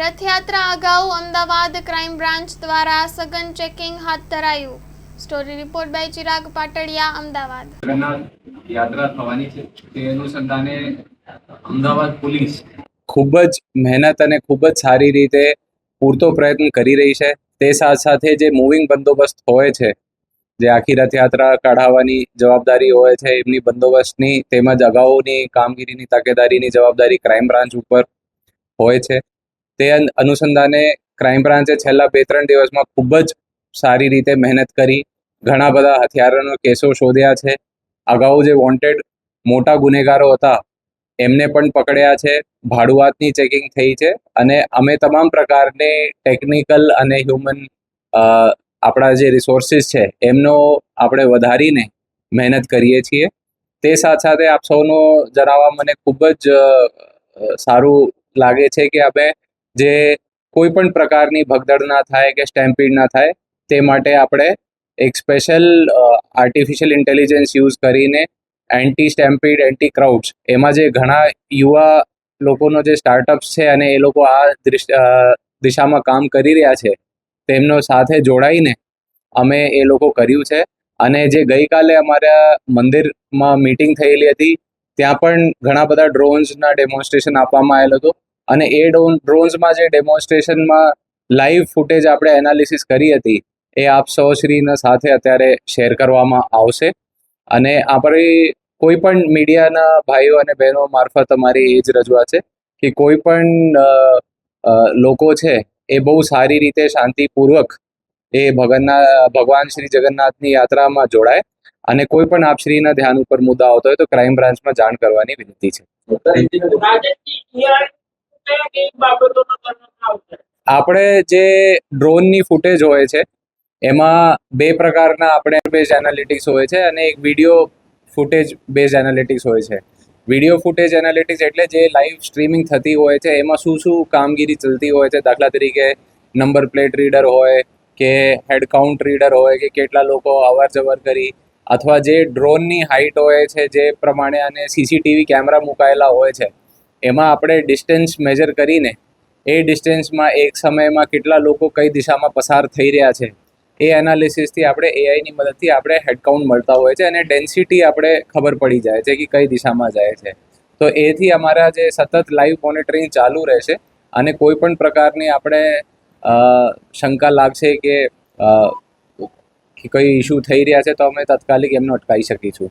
રથયાત્રા અગાઉ Ahmedabad crime branch દ્વારા સઘન ચેકિંગ હાથ ધરાયું. Story report by Chirag Patadiya Ahmedabad. યાત્રા થવાની છે. તે અનુસંધાને અમદાવાદ પોલીસ ખૂબ જ મહેનત અને ખૂબ જ સારી રીતે પૂરતો પ્રયત્ન કરી રહી છે. તે સાથ સાથે જે મૂવિંગ બંદોબસ્ત હોય છે જે આખી રથયાત્રા કાઢાવવાની જવાબદારી હોય છે એમની બંદોબસ્તની તેમજ અગાઉની કામગીરીની તકેદારીની જવાબદારી ક્રાઇમ બ્રાન્ચ ઉપર હોય છે. તે અન- અનુસંધાને ક્રાઇમ બ્રાન્ચે છેલ્લા બે ત્રણ દિવસમાં ખૂબ જ સારી રીતે મહેનત કરી. ઘણા બધા હથિયારોનો કેસો શોધ્યા છે. અગાઉ જે વોન્ટેડ મોટા ગુનેગારો હતા, એમને પણ પકડ્યા છે. ભાડુઆતની ચેકિંગ થઈ છે અને અમે તમામ પ્રકારની ટેકનિકલ અને હ્યુમન આપણા જે રિસોર્સિસ છે, એમનો આપણે વધારીને મહેનત કરીએ છીએ. તે સાથ સાથે આપ સૌનો જણાવવા મને ખૂબ જ સારું લાગે છે કે અમે જે કોઈ પણ પ્રકારની ભગદડ ના થાય કે સ્ટેમ્પીડ ના થાય, તે માટે આપણે એક સ્પેશિયલ આર્ટિફિશિયલ ઇન્ટેલિજન્સ યુઝ કરીને એન્ટી સ્ટેમ્પીડ એન્ટી ક્રાઉડ્સ એમાં જે ઘણા યુવા લોકોનો જે સ્ટાર્ટઅપ્સ છે અને એ લોકો આ દિશામાં કામ કરી રહ્યા છે, તેમનો સાથે જોડાઈને અમે એ લોકો કર્યું છે. અને જે ગઈકાલે અમારા મંદિરમાં મીટિંગ થયેલી હતી, ત્યાં પણ ઘણા બધા ડ્રોન્સના ડેમોન્સ્ટ્રેશન આપવામાં આવેલ હતું. અને એ ડ્રોન ડ્રોન્સમાં જે ડેમોન્સ્ટ્રેશનમાં લાઈવ ફૂટેજ આપણે એનાલિસિસ કરી હતી, એ આપ સૌશ્રીના સાથે અત્યારે શેર કરવામાં આવશે. અને આપણી કોઈ પણ મીડિયાના ભાઈઓ અને બહેનો મારફત અમારી એ જ રજૂઆત છે કે કોઈ પણ લોકો છે એ બહુ સારી રીતે શાંતિપૂર્વક એ ભગવાનના ભગવાન શ્રી જગન્નાથની યાત્રામાં જોડાય અને કોઈ પણ આપ ધ્યાન ઉપર મુદ્દા આવતો હોય તો ક્રાઇમ બ્રાન્ચમાં જાણ કરવાની વિનંતી છે. આપણે જે ડ્રોનની ફૂટેજ હોય છે, એમાં બે પ્રકારના આપણે બેઝ એનાલિટિક્સ હોય છે અને એક વીડિયો ફૂટેજ બેઝ એનાલિટિક્સ હોય છે. વીડિયો ફૂટેજ એનાલિટિક્સ એટલે જે લાઈવ સ્ટ્રીમિંગ થતી હોય છે, એમાં શું શું કામગીરી ચલતી હોય છે, દાખલા તરીકે નંબર પ્લેટ રીડર હોય કે હેડ કાઉન્ટ રીડર હોય કે કેટલા લોકો અવર જવર કરી અથવા જે ડ્રોનની હાઇટ હોય છે જે પ્રમાણે અને સીસીટીવી કેમેરા મુકાયેલા હોય છે એમાં આપણે ડિસ્ટન્સ મેજર કરીને એ ડિસ્ટન્સમાં એક સમયમાં કેટલા લોકો કઈ દિશામાં પસાર થઈ રહ્યા છે, એ એનાલિસિસથી આપણે એઆઈની મદદથી આપણે હેડકાઉન્ટ મળતા હોય છે અને ડેન્સિટી આપણે ખબર પડી જાય છે કે કઈ દિશામાં જાય છે. તો એથી અમારા જે સતત લાઈવ મોનિટરિંગ ચાલુ રહેશે અને કોઈ પણ પ્રકારની આપણે શંકા લાગશે કે કઈ ઇસ્યુ થઈ રહ્યા છે તો અમે તાત્કાલિક એમને અટકાવી શકીશું.